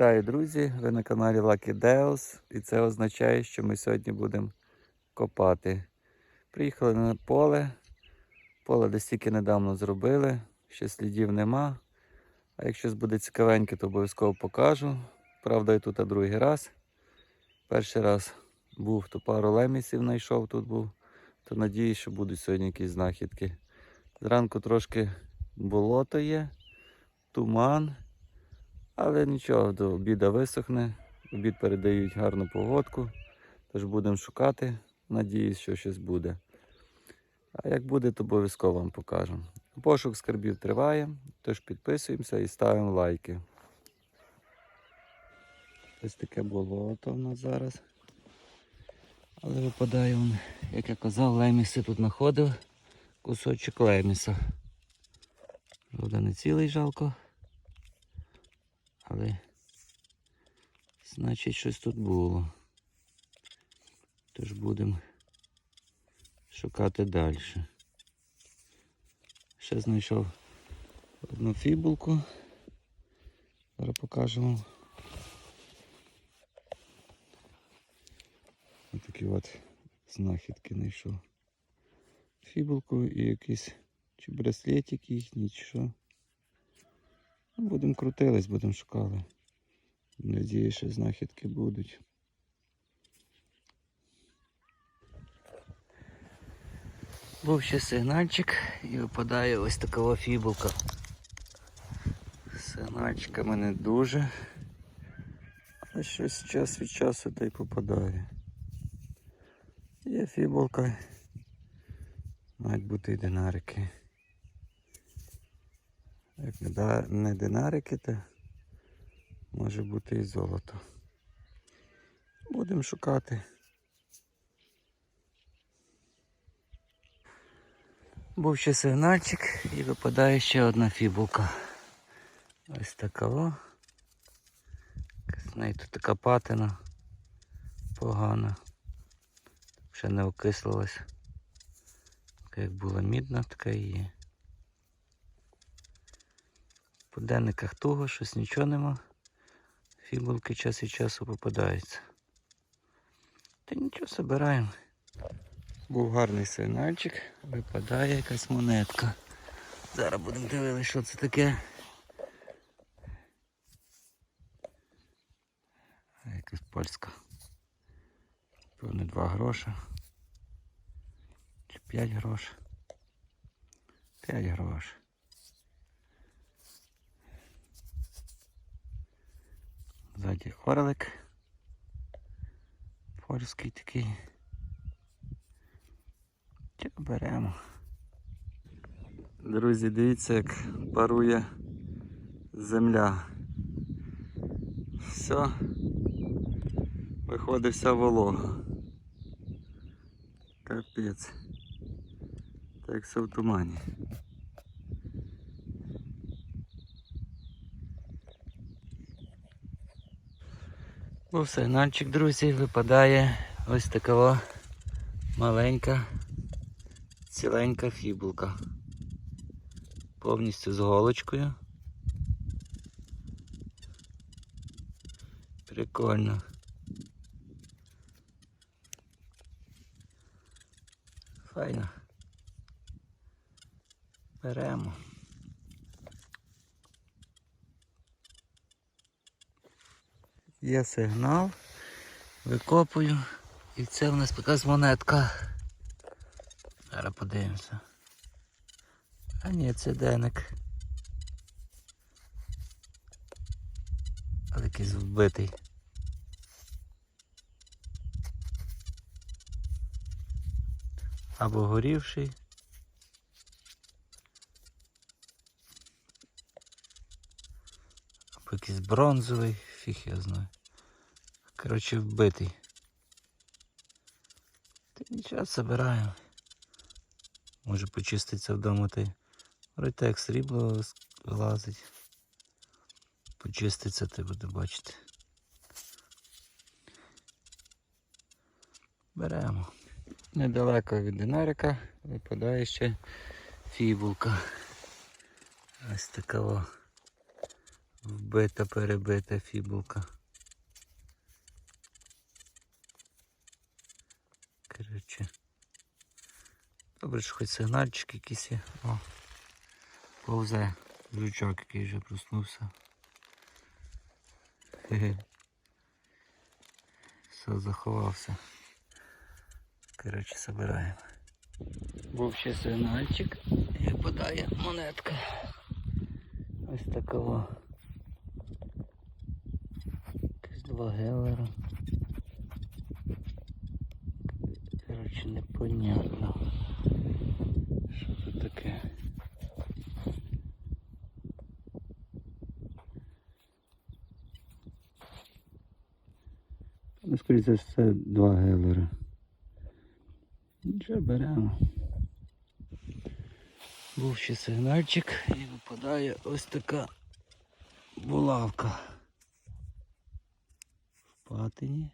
Вітаю, друзі! Ви на каналі Lucky Deus і це означає, що ми сьогодні будемо копати. Приїхали на поле. Поле десь тільки недавно зробили, ще слідів нема. А якщо буде цікавеньке, то обов'язково покажу. Правда, я тут другий раз. Перший раз був, то пару лемісів знайшов тут був, то надіюсь, що будуть сьогодні якісь знахідки. Зранку трошки болото є, туман. Але нічого, до обіда висохне. Обід передають гарну погодку. Тож будемо шукати. Надіюсь, що щось буде. А як буде, то обов'язково вам покажу. Пошук скарбів триває, тож підписуємося і ставимо лайки. Ось таке болото в нас зараз. Але випадає, вон, як я казав, леміси тут знаходив кусочок леміса. Правда, не цілий жалко. Але значить щось тут було. Тож будемо шукати далі. Ще знайшов одну фібулку. Зараз покажемо. Ось такі от знахідки знайшов. Фібулку і якийсь чи браслетик їхній, чи що. Ну, Будемо крутились, будемо шукали. Надіюсь, що знахідки будуть. Був ще сигнальчик і випадає ось така фібулка. Сигнальчиками не дуже. Але щось час від часу та й попадає. Є фібулка. Мають бути і динарики. Як не, динарики, то може бути і золото. Будемо шукати. Був ще сигнальчик і випадає ще одна фібулка. Ось така о. З тут така патина погана. Ще не окислилась. Така як була мідна, така і є. По денниках туго, щось нічого нема. Фібулки час від часу попадаються. Та нічого збираємо. Був гарний сигнальчик, випадає якась монетка. Зараз будемо дивитися, що це таке. Якась польська. Певне 2 гроша. Чи 5 грош. 5 грош. Ззаді орлик. Польський такий. Що беремо? Друзі, дивіться, як парує земля. Все. Виходить вся волога. Капець. Так все в тумані. Був сигнальчик, друзі, випадає ось така маленька, ціленька фібулка. Повністю з голочкою. Прикольно. Файно. Беремо. Є сигнал, викопую. І це в нас якась монетка. Зараз подивимося. А ні, це деник. Але якийсь вбитий. Або горівший. Або якийсь бронзовий, фіг я знаю. Коротше, вбитий. Та нічого забираємо. Може почиститься вдома так як срібло лазить. Почиститься ти буде бачити. Беремо. Недалеко від динарика випадає ще фібулка. Ось така Вбита, перебита фібулка. Коротше. Добре, що хоч сигнальчик якийсь є. О, повзе жучок, який вже проснувся. Все, заховався. Коротше, собираємо. Був ще сигнальчик і випадає монетка. Ось такого. Якісь два гелера. Коротше, непонятно. Що це таке? Ну, скоріше за все, два гелера. Нічого беремо. Був ще сигнальчик і випадає ось така булавка. В патині.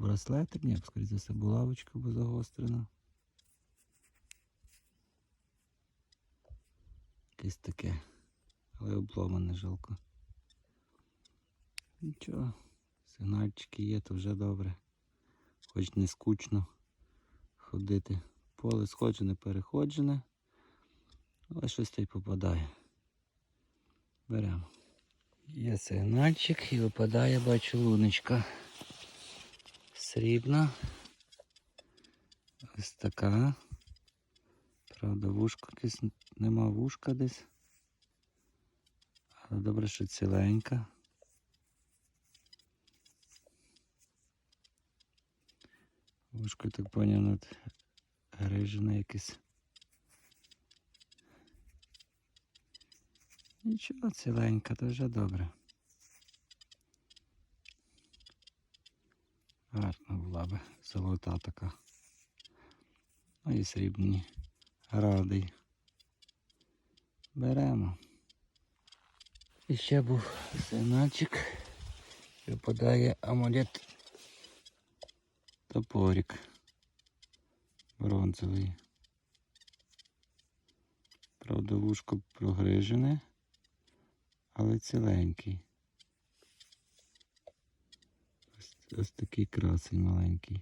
Або браслетик, ні, скоріше за все булавочка, бо загострена. Якесь таке. Але обломане жалко. Нічого, сигнальчики є, то вже добре. Хоч не скучно ходити. Поле сходжене, переходжене, але щось та й попадає. Беремо. Є сигнальчик і випадає, бачу, луночка. Срібна. Ось така. Правда, вушко якесь нема вушка десь. Але добре, що ціленька. Вушко, так поняв, над грижене якесь. Нічого, ціленька, то вже добре. Гарна була би, золота така. Ну і срібні. Радий. Беремо. І ще був сигнальчик. Випадає амулет топорик бронзовий. Правда, вушко прогрижене, але ціленький. Ось, такий красень маленький.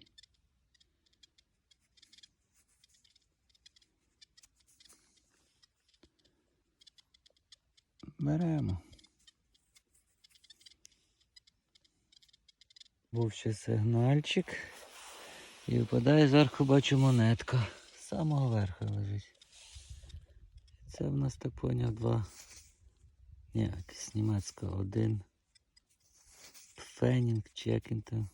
Беремо. Був ще сигнальчик. І випадає зверху, бачу монетка. З самого верху лежить. Це в нас так поняв два. Ні, якась німецька один. Фенінг, Чекінтон.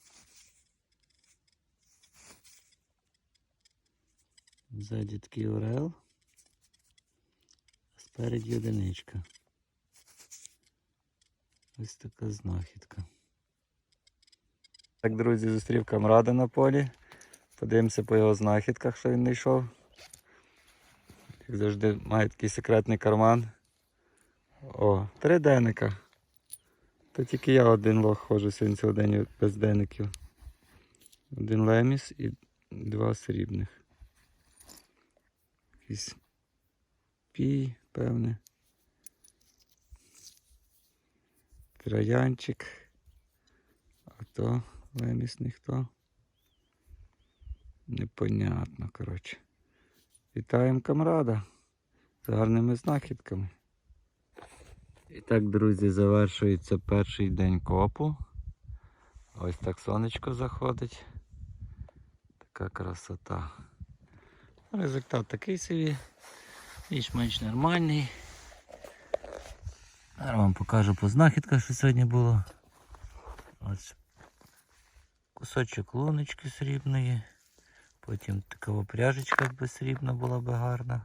Ззаді такий орел. А спереді одиничка. Ось така знахідка. Так, друзі, зустрів камрада на полі. Подивимося по його знахідках, що він знайшов. Як завжди має такий секретний карман. О, три То тільки я один лох ходжу сьогодні цілий день без денників. Один леміс і два срібних. Якийсь пій, певне. Троянчик. А то леміс ніхто. Непонятно, коротше. Вітаємо камрада з гарними знахідками. І так, друзі, завершується перший день копу. Ось так сонечко заходить. Така красота. Результат такий собі. Більш-менш нормальний. Зараз вам покажу по знахідках, що сьогодні було. Ось кусочок луночки срібної. Потім така пряжечка якби срібна була би гарна.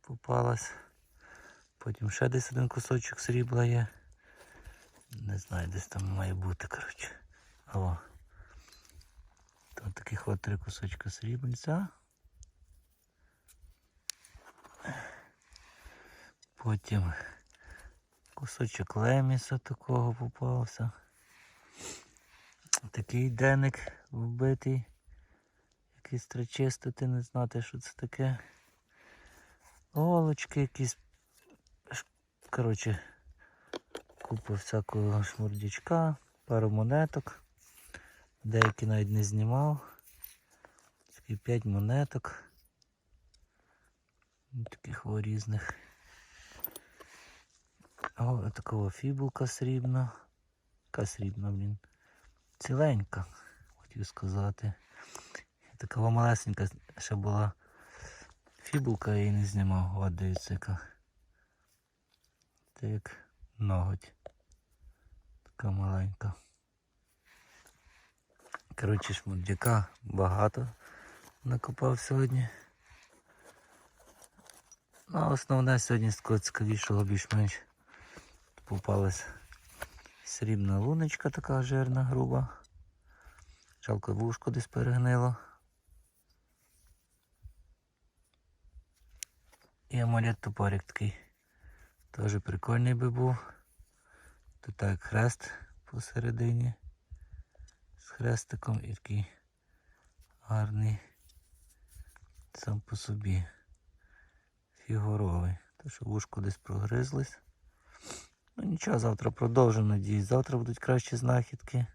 Попалась. Потім ще десь один кусочок срібла є. Не знаю, десь там має бути, коротше. О. Тут таких от три кусочка срібниця. Потім кусочок леміса такого попався. Такий деник вбитий. Якийсь тречистити, не знати, що це таке. Голочки, якісь коротше, купу всякого шмурдячка, пару монеток. Деякі навіть не знімав. Такі 5 монеток. Таких різних. О, такого фібулка срібна. Яка срібна, блін. Ціленька, хотів сказати. Така малесенька ще була фібулка, я її не знімав. От дивіться яка. Це як ноготь. Така маленька. Коротше, шмурдяка багато накопав сьогодні. Ну, основне сьогодні цікавішого більш-менш попалась срібна луночка така жирна, груба. Жалко вушко десь перегнило. І амулет топорик такий. Теж прикольний би був. Тут так хрест посередині. З хрестиком і такий гарний сам по собі. Фігуровий. То що вушко десь прогризлось. Ну нічого, завтра продовжимо, надіюсь. Завтра будуть кращі знахідки.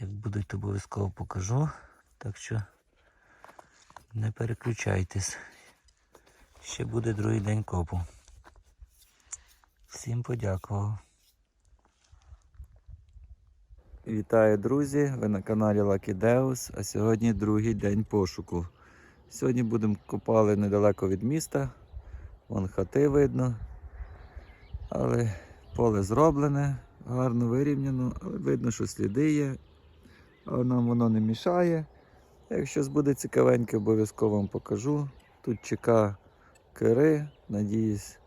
Як будуть, то обов'язково покажу. Так що не переключайтесь. Ще буде другий день копу. Всім подякував. Вітаю, друзі! Ви на каналі Lucky Deus, а сьогодні другий день пошуку. Сьогодні будемо копали недалеко від міста. Вон хати видно. Але поле зроблене, гарно вирівняно, але видно, що сліди є. Але нам воно не мішає. Якщо буде цікавеньке, обов'язково вам покажу. Тут чека кири, надіюсь,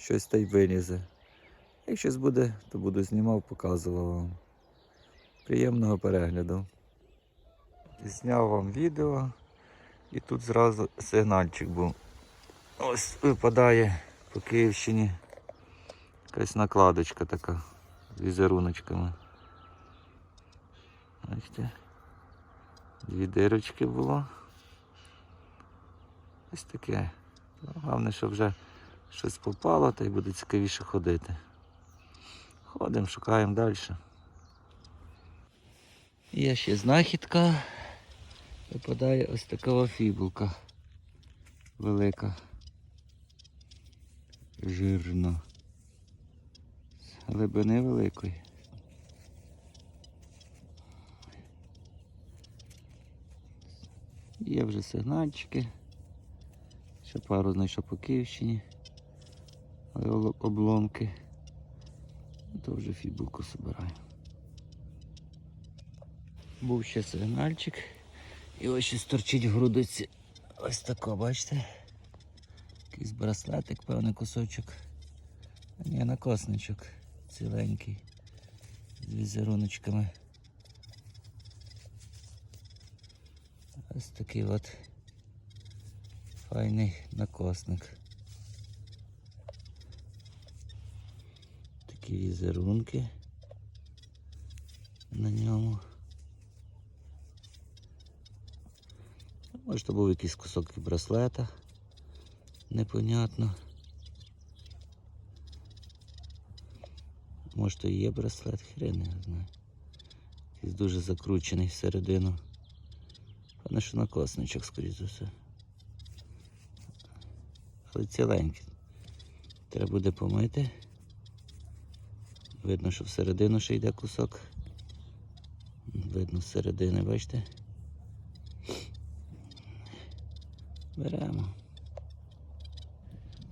щось та й вилізе. Якщо буде, то буду знімав, показував вам. Приємного перегляду. Зняв вам відео і тут зразу сигнальчик був. Ось випадає по Київщині якась накладочка така з візеруночками. Бачите? Дві дирочки було. Ось таке. Головне, щоб вже щось попало, та й буде цікавіше ходити. Ходимо, шукаємо далі. Є ще знахідка. Випадає ось така фібулка. Велика. Жирна. Глибини великої. Є вже сигнальчики. Ще пару знайшов по Київщині. Обломки. То вже фібулку збираю. Був ще сигнальчик. І ось ще торчить в грудиці. Ось тако, бачите? Якийсь браслетик, певний кусочок. А ні, накосничок ціленький. З візеруночками. Ось такий от файний накосник. Такі візерунки на ньому. Може, то був якийсь кусок браслета. Непонятно. Може то і є браслет, хрен не знаю. Якийсь дуже закручений всередину. Певно, що накосничок, скоріш за все. Але ціленький. Треба буде помити. Видно, що всередину ще йде кусок. Видно зсередини, бачите? Беремо.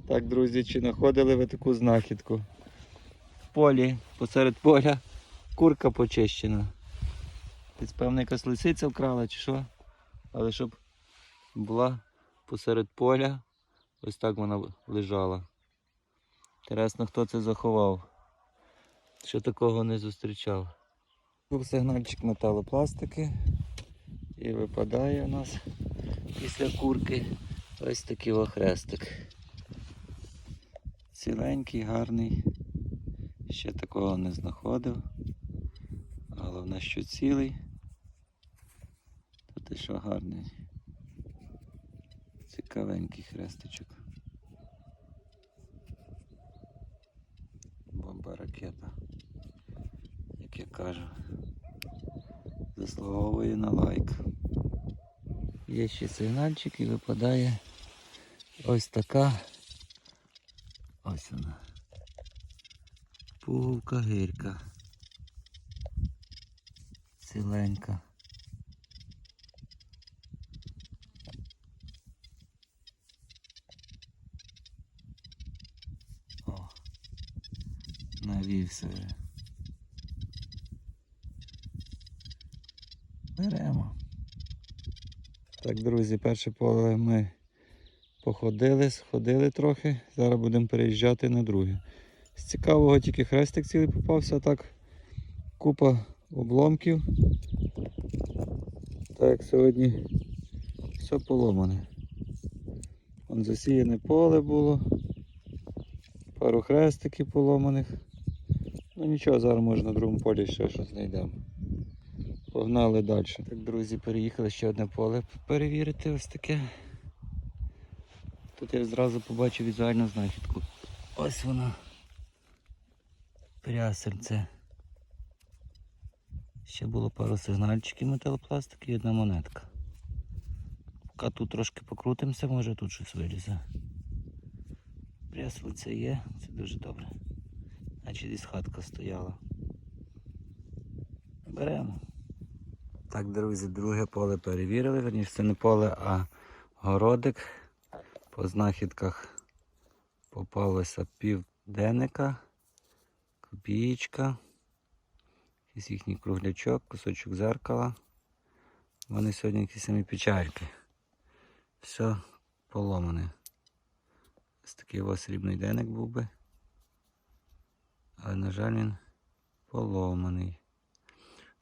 Так, друзі, чи знаходили ви таку знахідку? В полі, посеред поля, курка почищена. Десь певна якась лисиця вкрала чи що. Але щоб була посеред поля, ось так вона лежала. Інтересно, хто це заховав. Ще такого не зустрічав. Був сигнальчик металопластики і випадає у нас після курки ось такий охрестик. Ціленький, гарний. Ще такого не знаходив. Головне, що цілий. Та те, що гарний. Цікавенький хрестичок. Купа ракета. Як я кажу. Заслуговує на лайк. Є ще сигнальчик і випадає ось така. Ось вона. Пуговка гирка. Ціленька. О, навівся вже. Беремо. Так, друзі, перше поле ми походили, сходили трохи. Зараз будемо переїжджати на друге. З цікавого тільки хрестик цілий попався, а так купа обломків. Так сьогодні все поломане. Вон засіяне поле було, пару хрестиків поломаних. Ну нічого, зараз може на другому полі ще щось знайдемо. Погнали далі. Так, друзі, переїхали ще одне поле перевірити ось таке. Тут я зразу побачив візуальну знахідку. Ось вона. Прясельце. Ще було пару сигнальчиків металопластики і одна монетка. Поки тут трошки покрутимося, може тут щось вилізе. Прясельце є, це дуже добре. Значить десь хатка стояла. Беремо. Так, друзі, друге поле перевірили. Верніше це не поле, а городик. По знахідках попалося південника, копієчка, якийсь їхній круглячок, кусочок зеркала. Вони сьогодні якісь самі печальки. Все поломане. Ось такий ось срібний деник був би. Але, на жаль, він поломаний.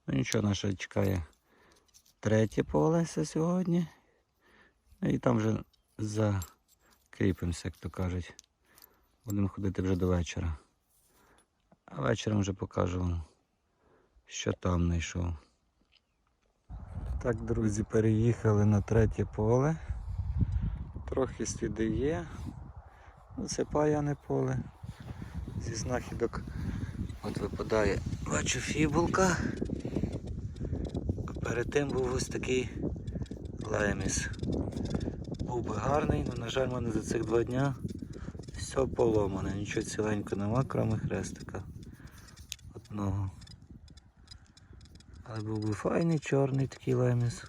Ну нічого, наша чекає третє полеся сьогодні. Ну, І там вже закріпимося, як то кажуть. Будемо ходити вже до вечора. А вечором вже покажу вам, що там знайшов. Так, друзі, переїхали на третє поле. Трохи сліди є. Ну, це паяне поле. Зі знахідок от випадає, бачу фібулка. Перед тим був ось такий леміс. Був би гарний, але, на жаль, в мене за цих два дня все поломане. Нічого ціленько нема, крім хрестика. Одного. Але був би файний чорний такий леміс.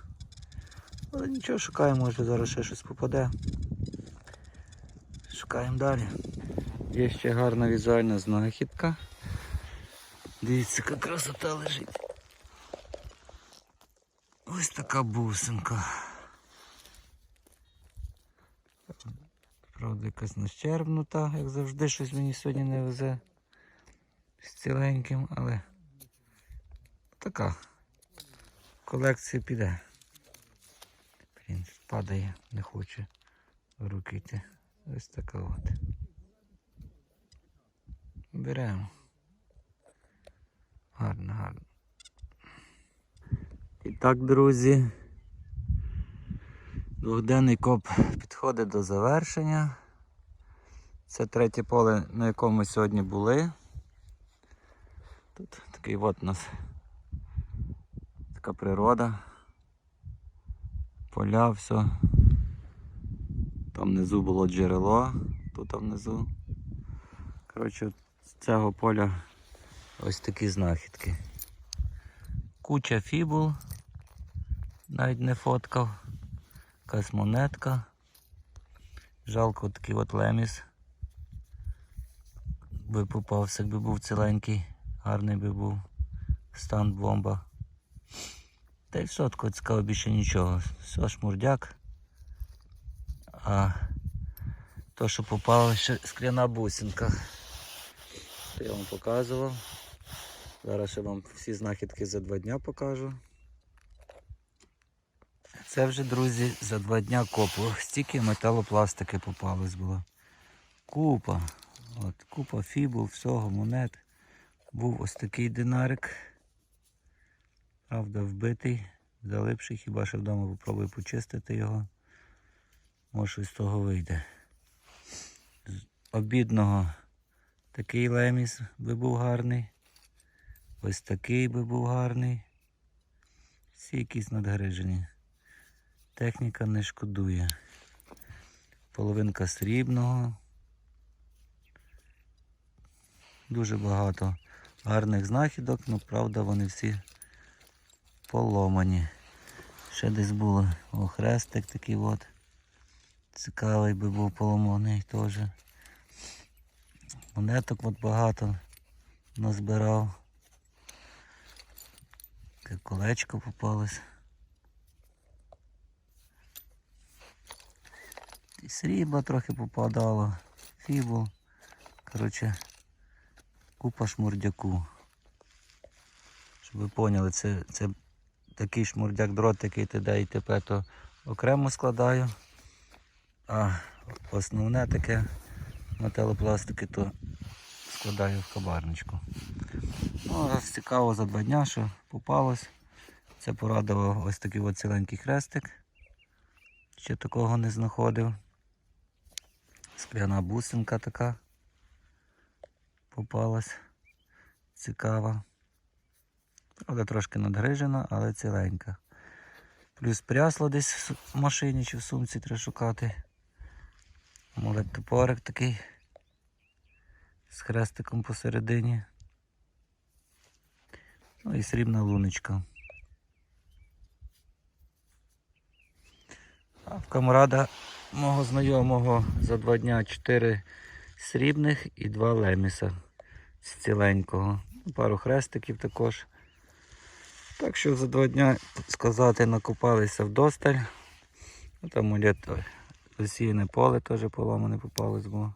Але нічого, шукаємо, може зараз ще щось попаде. Шукаємо далі. Є ще гарна візуальна знахідка. Дивіться, яка красота лежить. Така бусинка. Правда, якась нащербнута, як завжди, щось мені сьогодні не везе з ціленьким, але така колекція піде. Блін, падає, не хоче в руки йти. Ось така от. Беремо. Гарно, гарно. І так, друзі. Двохденний коп підходить до завершення. Це третє поле, на якому ми сьогодні були. Тут такий от у нас така природа. Поля, все. Там внизу було джерело, тут внизу. Коротше, з цього поля ось такі знахідки. Куча фібул, навіть не фоткав. Якась монетка. Жалко такий от леміс. Би попався, якби був ціленький, гарний би був стан бомба. Та й все, такого цікаво більше нічого. Все, шмурдяк. А то, що попало, ще скляна бусинка. Я вам показував. Зараз ще вам всі знахідки за два дня покажу. Це вже, друзі, за два дня копло. Стільки металопластики попалось було. Купа. От, купа фібул, всього, монет. Був ось такий динарик. Правда, вбитий, залипший, хіба що вдома попробую почистити його. Може щось з того вийде. З обідного Такий леміс би був гарний. Ось такий би був гарний. Всі якісь надгрижені. Техніка не шкодує. Половинка срібного. Дуже багато гарних знахідок, але правда вони всі поломані. Ще десь було о, хрестик такий от. Цікавий би був поломаний теж. Монеток от багато назбирав. Таке колечко попалось. І срібла трохи попадало, фібул. Коротше, купа шмурдяку. Щоб ви поняли, це, це такий шмурдяк дрот, який ти і тепер то окремо складаю. А основне таке металопластики то складаю в кабарничку. Ну, цікаво за два дня, що попалось. Це порадував ось такий от ціленький хрестик. Ще такого не знаходив. Скляна бусинка така попалась. Цікава. Правда, трошки надгрижена, але ціленька. Плюс прясло десь в машині чи в сумці треба шукати. Молодь топорик такий з хрестиком посередині. Ну і срібна луночка. А в камрада мого знайомого за два дня чотири срібних і два леміса з ціленького. Пару хрестиків також. Так що за два дня, сказати, накопалися вдосталь. Там засіяне поле теж поламане попалось, бо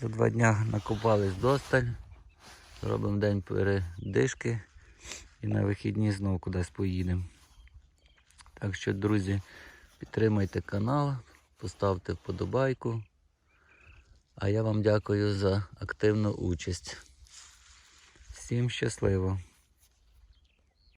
за два дня накопались вдосталь. Робимо день передишки і на вихідні знову кудись поїдемо. Так що, друзі, підтримайте канал, поставте вподобайку. А я вам дякую за активну участь. Всім щасливо!